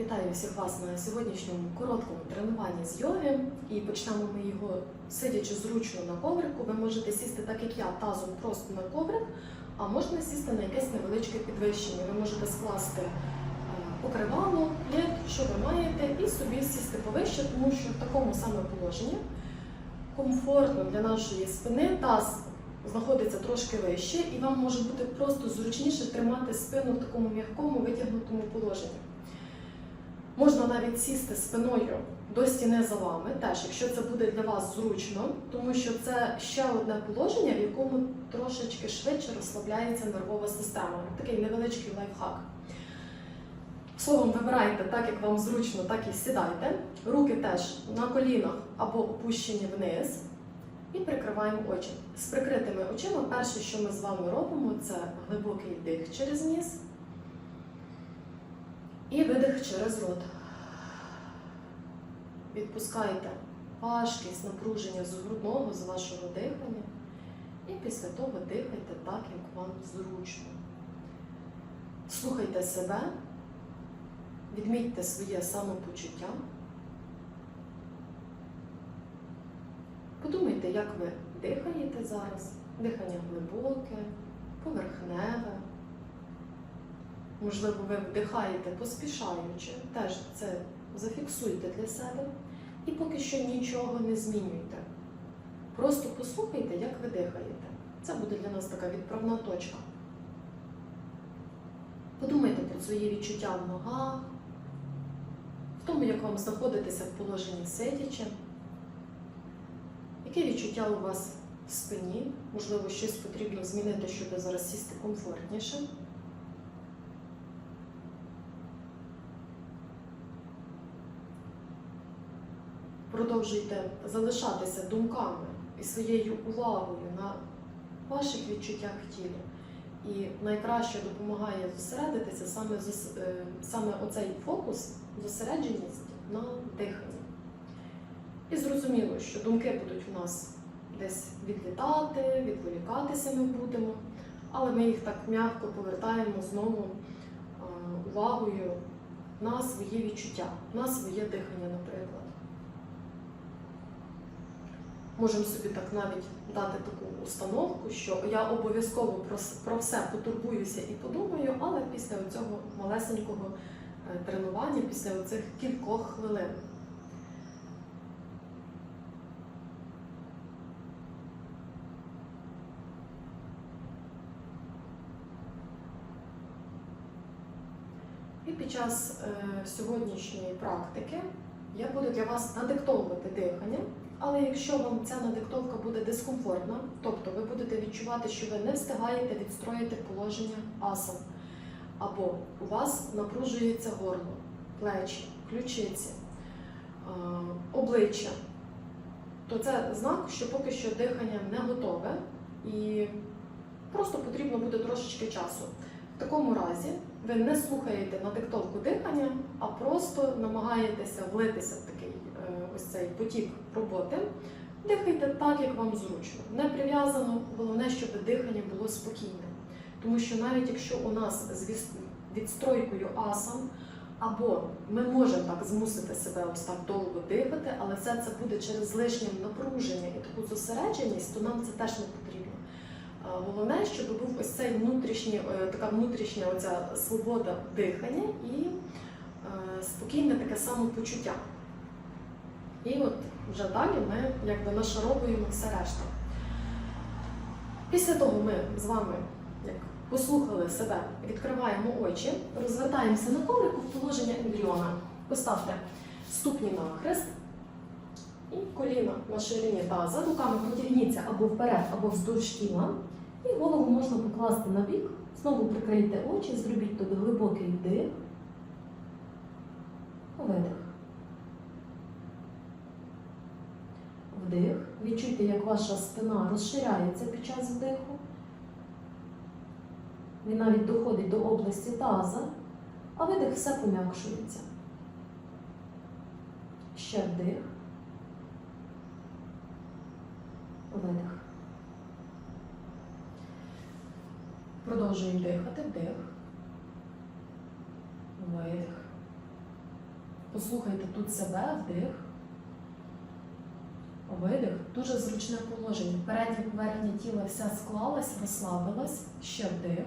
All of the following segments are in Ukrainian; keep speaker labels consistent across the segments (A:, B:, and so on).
A: Вітаю всіх вас на сьогоднішньому короткому тренуванні з йоги. І почнемо ми його сидячи зручно на коврику. Ви можете сісти так, як я, тазом просто на коврик, а можна сісти на якесь невеличке підвищення. Ви можете скласти е, покривало, плед, що ви маєте, і собі сісти повище, тому що в такому саме положенні комфортно для нашої спини таз знаходиться трошки вище, і вам може бути просто зручніше тримати спину в такому м'якому витягнутому положенні. Можна навіть сісти спиною до стіни за вами, теж, якщо це буде для вас зручно, тому що це ще одне положення, в якому трошечки швидше розслабляється нервова система. Такий невеличкий лайфхак. Словом, вибирайте так, як вам зручно, так і сідайте. Руки теж на колінах або опущені вниз. І прикриваємо очі. З прикритими очима перше, що ми з вами робимо, це глибокий вдих через ніс і видих через рот. Відпускайте важкість, напруження з грудного, з вашого дихання. І після того дихайте так, як вам зручно. Слухайте себе, відмітьте своє самопочуття. Подумайте, як ви дихаєте зараз. Дихання глибоке, поверхневе. Можливо, ви вдихаєте поспішаючи. Теж це зафіксуйте для себе. І поки що нічого не змінюйте. Просто послухайте, як ви дихаєте. Це буде для нас така відправна точка. Подумайте про свої відчуття в ногах, в тому, як вам знаходитися в положенні сидячи. Яке відчуття у вас в спині? Можливо, щось потрібно змінити, щоб зараз сісти комфортніше. Продовжуйте залишатися думками і своєю увагою на ваших відчуттях в тілі. І найкраще допомагає зосередитися саме, е, саме оцей фокус, зосередженість на диханні. І зрозуміло, що думки будуть у нас десь відлітати, відволікатися ми будемо, але ми їх так м'яко повертаємо знову увагою на свої відчуття, на своє дихання, наприклад. Можемо собі так навіть дати таку установку, що я обов'язково про, про все потурбуюся і подумаю, але після цього малесенького е, тренування, після цих кількох хвилин. І під час е, сьогоднішньої практики я буду для вас надиктовувати дихання, але якщо вам ця надиктовка буде дискомфортна, тобто ви будете відчувати, що ви не встигаєте відстроїти положення асан, або у вас напружується горло, плечі, ключиці, обличчя, то це знак, що поки що дихання не готове і просто потрібно буде трошечки часу. В такому разі ви не слухаєте на диктовку дихання, а просто намагаєтеся влитися в ось цей потік роботи. Дихайте так, як вам зручно. Не прив'язано, головне, щоб дихання було спокійним. Тому що навіть якщо у нас з відстройкою асан, або ми можемо так змусити себе ось так довго дихати, але все це буде через лишнє напруження і таку зосередженість, то нам це теж не потрібно. Головне, щоб був ось цей внутрішній, е, така внутрішня оця свобода дихання і е, спокійне таке самопочуття. І от вже далі ми якби нашаровуємо все решта. Після того ми з вами як послухали себе, відкриваємо очі, розвертаємося на коврику в положення ембріона. Поставте ступні на хрест і коліна на ширині таза. Руками протягніться або вперед, або вздовж тіла. І голову можна покласти на бік. Знову прикрийте очі, зробіть тобі глибокий вдих. Видих. Вдих. Відчуйте, як ваша спина розширяється під час вдиху. Він навіть доходить до області таза, а видих все пом'якшується. Ще вдих. Видих. Продовжуємо дихати. Вдих. Видих. Послухайте тут себе, вдих. Видих. Дуже зручне положення. Передня поверхня тіла вся склалась, розслабилась. Ще вдих.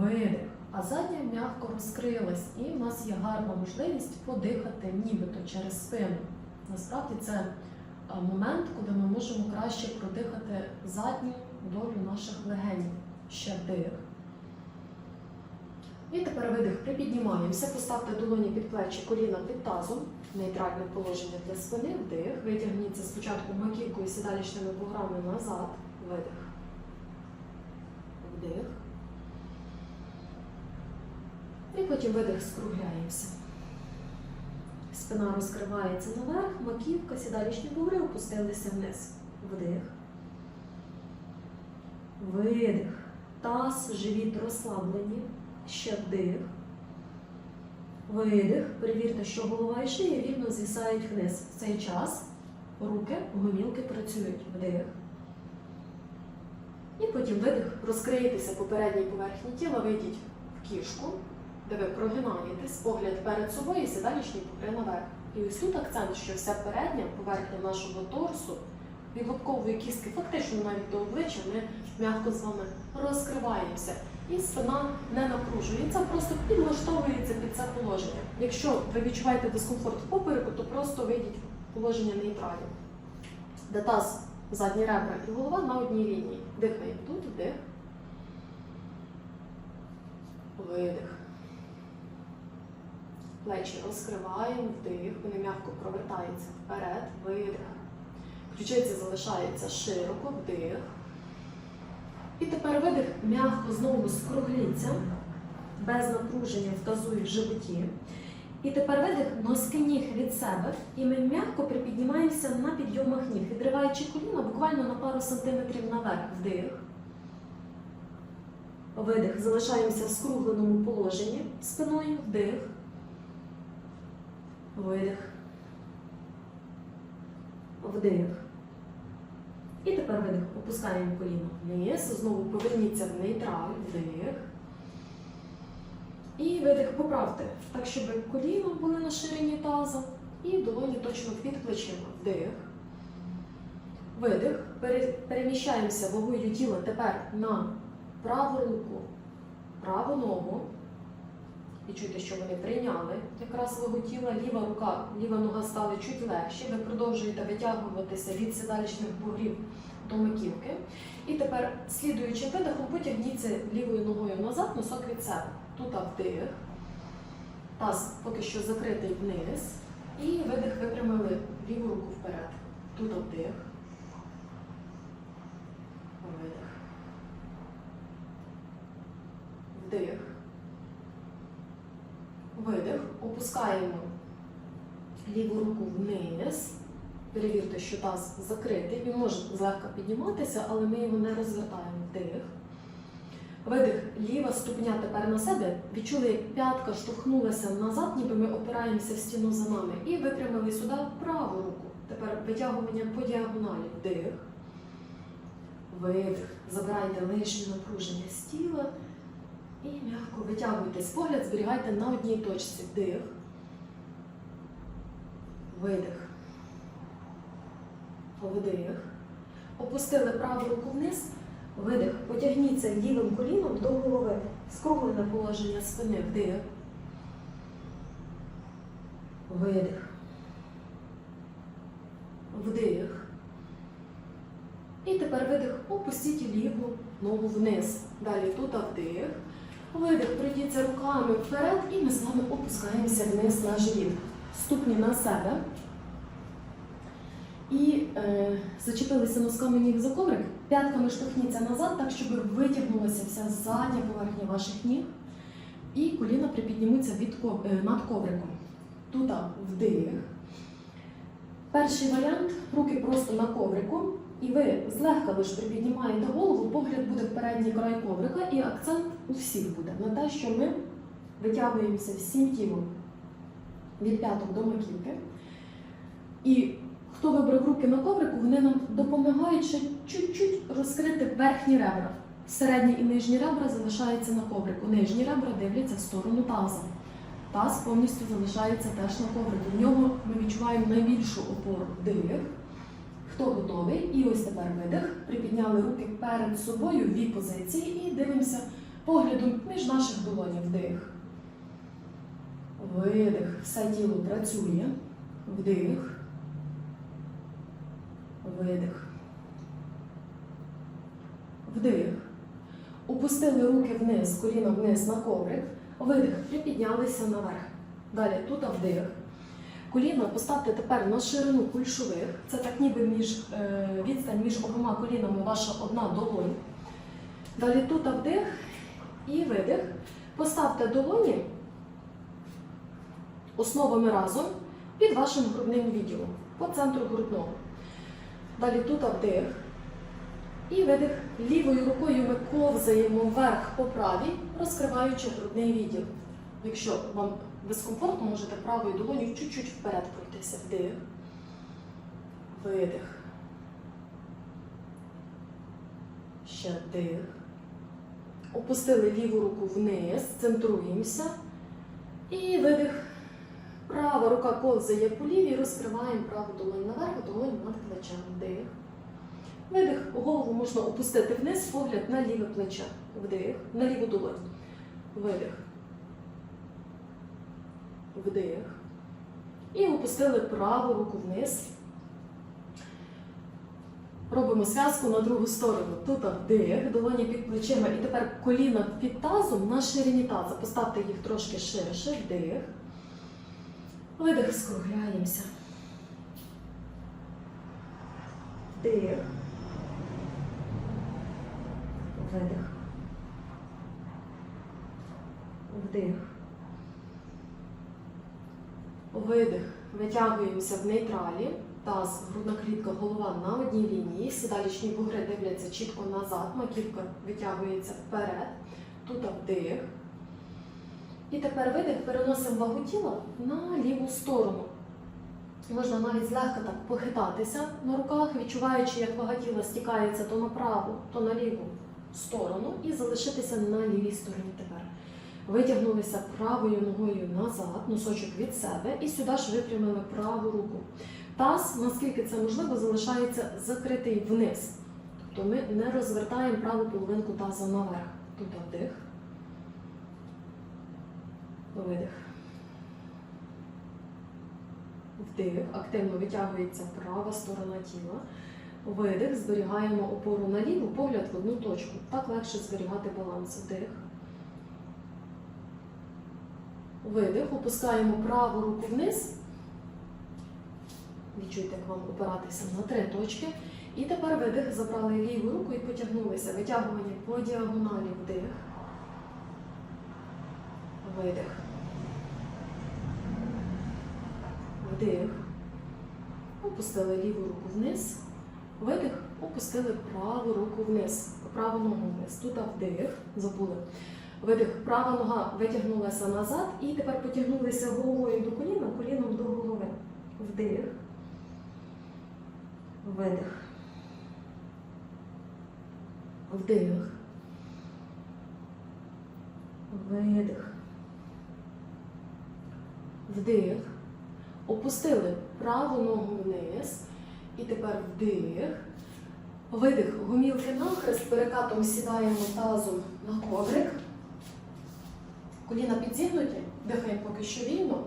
A: Видих. А задня м'яко розкрилась. І в нас є гарна можливість подихати нібито через спину. Насправді це момент, коли ми можемо краще продихати задню долю наших легенів. Ще вдих. І тепер видих, припіднімаємося, поставте долоні під плечі, коліна під тазом, нейтральне положення для спини, вдих. Витягніться спочатку маківкою сідалічними буграми назад, видих. Вдих. І потім видих, скругляємося. Спина розкривається наверх, маківка, сідалічні бугри опустилися вниз. Вдих. Видих. Таз, живіт розслаблені. Ще вдих. Видих. Перевірте, що голова і шия рівно звісають вниз. В цей час руки, гомілки працюють. Вдих. І потім видих. Розкриєтеся по передній поверхні тіла, вийдіть в кішку, де ви прогинаєтесь, погляд перед собою і сідалічні покри наверх. І ось тут акцент, що вся передня поверхня нашого торсу від лобкової кістки, фактично навіть до обличчя, ми м'яко з вами розкриваємося. І спина не напружується, просто підлаштовується під це положення. Якщо ви відчуваєте дискомфорт в попереку, то просто вийдіть в положення нейтралі. Де таз, задні ребра і голова на одній лінії. Дихаємо тут, вдих. Видих. Плечі розкриваємо, вдих, вони м'яко провертаються вперед, видих. Ключиці залишаються широко, вдих. І тепер видих м'яко знову скругліться, без напруження в тазу і в животі. І тепер видих носки ніг від себе, і ми м'яко припіднімаємося на підйомах ніг, відриваючи коліна буквально на пару сантиметрів наверх. Вдих. Видих. Залишаємося в скругленому положенні спиною. Вдих. Видих. Вдих. І тепер видих. Опускаємо коліно вниз. Знову поверніться в нейтраль. Вдих. І видих поправте, так, щоб коліна були на ширині таза. І долоні точно під плечима. Вдих. Видих. Переміщаємося вагою тіла тепер на праву руку, праву ногу. І чуйте, що вони прийняли якраз вагу тіла, ліва рука, ліва нога стали чуть легші. Ви продовжуєте витягуватися від сідалічних бугрів до маківки. І тепер, слідуючи видихом, потягніться лівою ногою назад, носок від себе. Тут вдих. Таз поки що закритий вниз. І видих випрямили ліву руку вперед. Тут вдих. Видих. Вдих. Видих. Опускаємо ліву руку вниз. Перевірте, що таз закритий. Він може злегка підніматися, але ми його не розвертаємо. Вдих. Видих. Ліва ступня тепер на себе. Відчули, як п'ятка штовхнулася назад, ніби ми опираємося в стіну за нами. І випрямили сюди праву руку. Тепер витягування по діагоналі. Вдих. Видих. Забирайте лишнє напруження з тіла. І м'яко витягуйтесь. Погляд зберігайте на одній точці. Вдих. Видих. Вдих. Опустили праву руку вниз. Видих. Потягніться лівим коліном до голови. Скруглене положення спини. Вдих. Видих. Вдих. І тепер видих. Опустіть ліву ногу вниз. Далі тут вдих. Видих. Пройдіться руками вперед і ми з вами опускаємося вниз на живіт. Ступні на себе. І е, зачепилися носками ніг за коврик, п'ятками штовхніться назад, так, щоб витягнулася вся задня поверхня ваших ніг. І коліна припіднімуться від, е, над ковриком. Тут вдих. Перший варіант руки просто на коврику, і ви злегка лише припіднімаєте голову, погляд буде в передній край коврика, і акцент у всіх буде на те, що ми витягуємося всім тілом від п'яток до маківки. І хто вибрав руки на коврику, вони нам допомагають ще чуть-чуть розкрити верхні ребра. Середні і нижні ребра залишаються на коврику. Нижні ребра дивляться в сторону таза. Таз повністю залишається теж на коврику. В нього ми відчуваємо найбільшу опору вдих. Хто готовий? І ось тепер видих. Припідняли руки перед собою в ві позиції і дивимося поглядом між наших долонів. Вдих. Видих. Все тіло працює. Вдих. Видих. Вдих. Опустили руки вниз, коліна вниз на коврик. Видих. Припіднялися наверх. Далі тут вдих. Коліна поставте тепер на ширину кульшових. Це так ніби між, е, відстань між обома колінами ваша одна долонь. Далі тут вдих і видих. Поставте долоні основами разом під вашим грудним відділом по центру грудного. Далі тут вдих. І видих. Лівою рукою ми ковзаємо вверх по правій, розкриваючи грудний відділ. Якщо вам дискомфортно, можете правою долоню чуть-чуть вперед пройтися. Вдих. Видих. Ще вдих. Опустили ліву руку вниз, центруємося. І видих. Права рука ковзає по лівій, розкриваємо праву долоню наверх, долоню над плечем. Вдих. Видих. Голову можна опустити вниз, погляд на ліве плече. Вдих. На ліву долоню. Видих. Вдих. І опустили праву руку вниз. Робимо зв'язку на другу сторону. Тут вдих, долоні під плечима. І тепер коліна під тазом на ширині таза. Поставте їх трошки ширше. Вдих. Видих, скругляємося. Вдих. Видих. Вдих. Видих. Витягуємося в нейтралі. Таз, грудна клітка, голова на одній лінії. Сідалічні бугри дивляться чітко назад. Маківка витягується вперед. Тут вдих. І тепер видих, переносимо вагу тіла на ліву сторону. Можна навіть злегка так похитатися на руках, відчуваючи, як вага тіла стікається то на праву, то на ліву сторону, і залишитися на лівій стороні тепер. Витягнулися правою ногою назад, носочок від себе, і сюди ж випрямили праву руку. Таз, наскільки це можливо, залишається закритий вниз. Тобто ми не розвертаємо праву половинку таза наверх. Тут вдих. Видих. Вдих. Активно витягується права сторона тіла. Видих. Зберігаємо опору на ліву, погляд в одну точку. Так легше зберігати баланс. Вдих. Видих. Опускаємо праву руку вниз. Відчуйте, як вам опиратися на три точки. І тепер видих. Забрали ліву руку і потягнулися. Витягування по діагоналі. Вдих. Видих. Вдих. Опустили ліву руку вниз. Видих. Опустили праву руку вниз. Праву ногу вниз. Тут вдих. Забули. Видих. Права нога витягнулася назад. І тепер потягнулися головою до коліна, коліном до голови. Вдих. Видих. Вдих. Видих. Вдих. Опустили праву ногу вниз. І тепер вдих. Видих. Гомілки нахрест. Перекатом сідаємо тазом на коврик. Коліна підзігнуті. Дихаємо поки що вільно.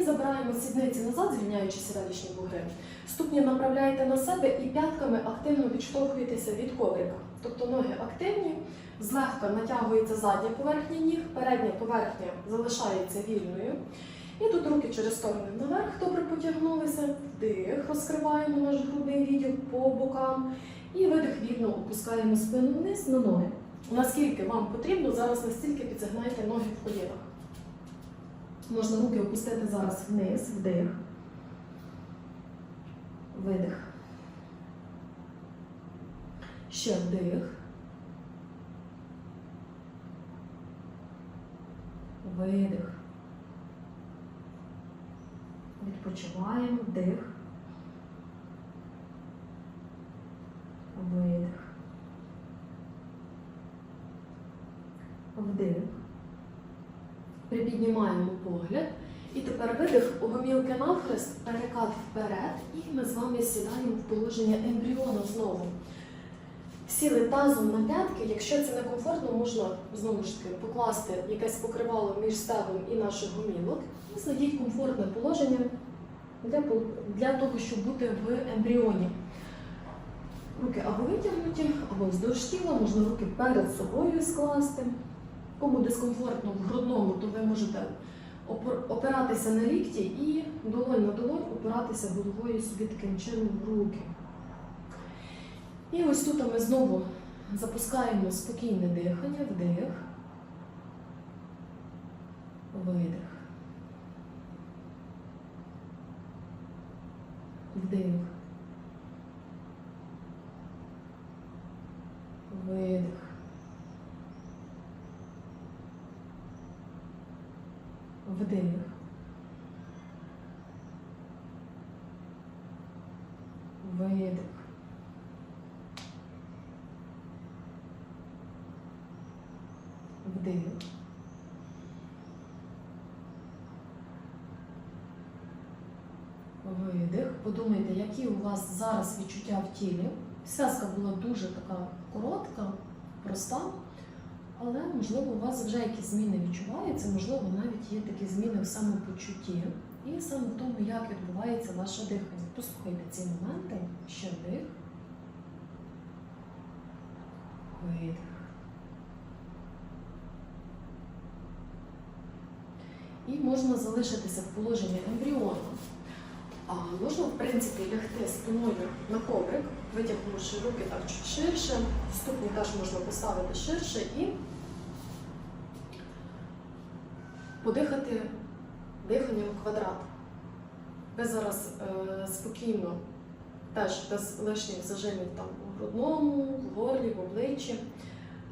A: І забираємо сідниці назад, звільняючи сідалічні бугри. Ступні направляєте на себе і п'ятками активно відштовхуєтеся від коврика. Тобто ноги активні, злегка натягується задня поверхня ніг, передня поверхня залишається вільною. І тут руки через сторони наверх, добре потягнулися, вдих, розкриваємо наш грудний відділ по бокам. І видих вільно опускаємо спину вниз на ноги. Наскільки вам потрібно, зараз настільки підзагнайте ноги в колінах. Можна руки опустити зараз вниз, вдих. Видих. Ще вдих. Видих. Відпочиваємо, вдих. Видих. Вдих. Припіднімаємо погляд. І тепер видих у гомілки навхрест, перекат вперед, і ми з вами сідаємо в положення ембріона знову. Сіли тазом на п'ятки, якщо це некомфортно, можна знову ж таки покласти якесь покривало між стегом і наших гомілок і знайдіть комфортне положення для, для того, щоб бути в ембріоні. Руки або витягнуті, або вздовж тіла, можна руки перед собою скласти. Кому дискомфортно в грудному, то ви можете опиратися на лікті і долонь на долонь опиратися головою собі таким чином в руки. І ось тут ми знову запускаємо спокійне дихання, вдих, видих. Вдих. Видих. Вдих. Видих. Вдих. Видих. Подумайте, які у вас зараз відчуття в тілі. Связка була дуже така коротка, проста, але можливо у вас вже якісь зміни відчуваються, можливо, навіть є такі зміни в самопочутті і саме в тому, як відбувається ваше дихання. Послухайте ці моменти. Ще вдих. Видих. І можна залишитися в положенні ембріону. А можна, в принципі, лягти спиною на коврик, витягнувши руки так чуть ширше, ступні теж можна поставити ширше і подихати диханням квадрат. Ви зараз е, спокійно, теж без лишніх зажимів там у грудному, в горлі, в обличчі,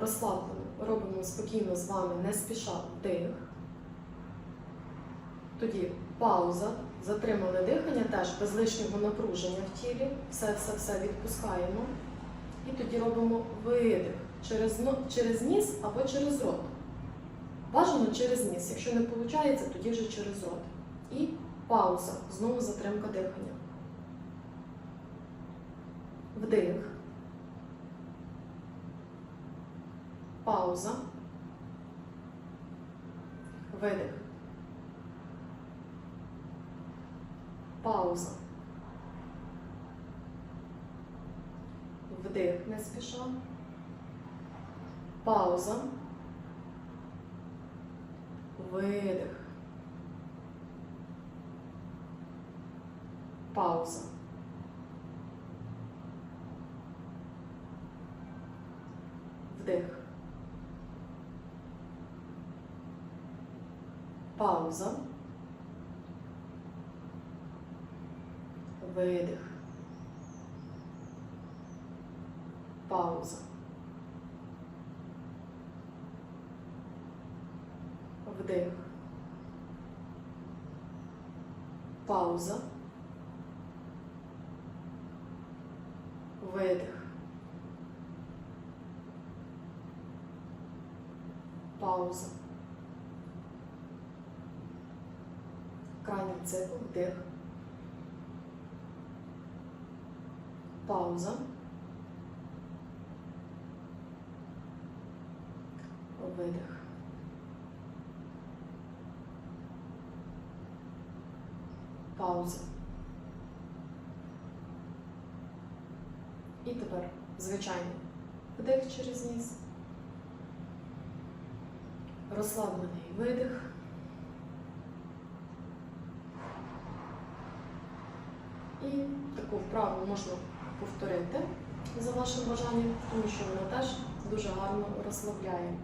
A: розслаблено. Робимо спокійно з вами, не спіша вдих. Тоді пауза, затримали дихання теж без лишнього напруження в тілі. Все, все, все відпускаємо. І тоді робимо видих через, через ніс або через рот. Бажано через ніс. Якщо не виходить, тоді вже через рот. І пауза. Знову затримка дихання. Вдих. Пауза. Видих. Пауза. Вдих не спіша. Пауза. Видих. Пауза. Вдих. Пауза. Видих. Пауза. Вдих. Пауза. Видих. Пауза. Крайній цикл. Вдих. Пауза. Видих. Пауза. І тепер звичайний вдих через ніс. Розслаблений видих. І таку вправу можна повторити за вашим бажанням, тому що вона теж дуже гарно розслабляє.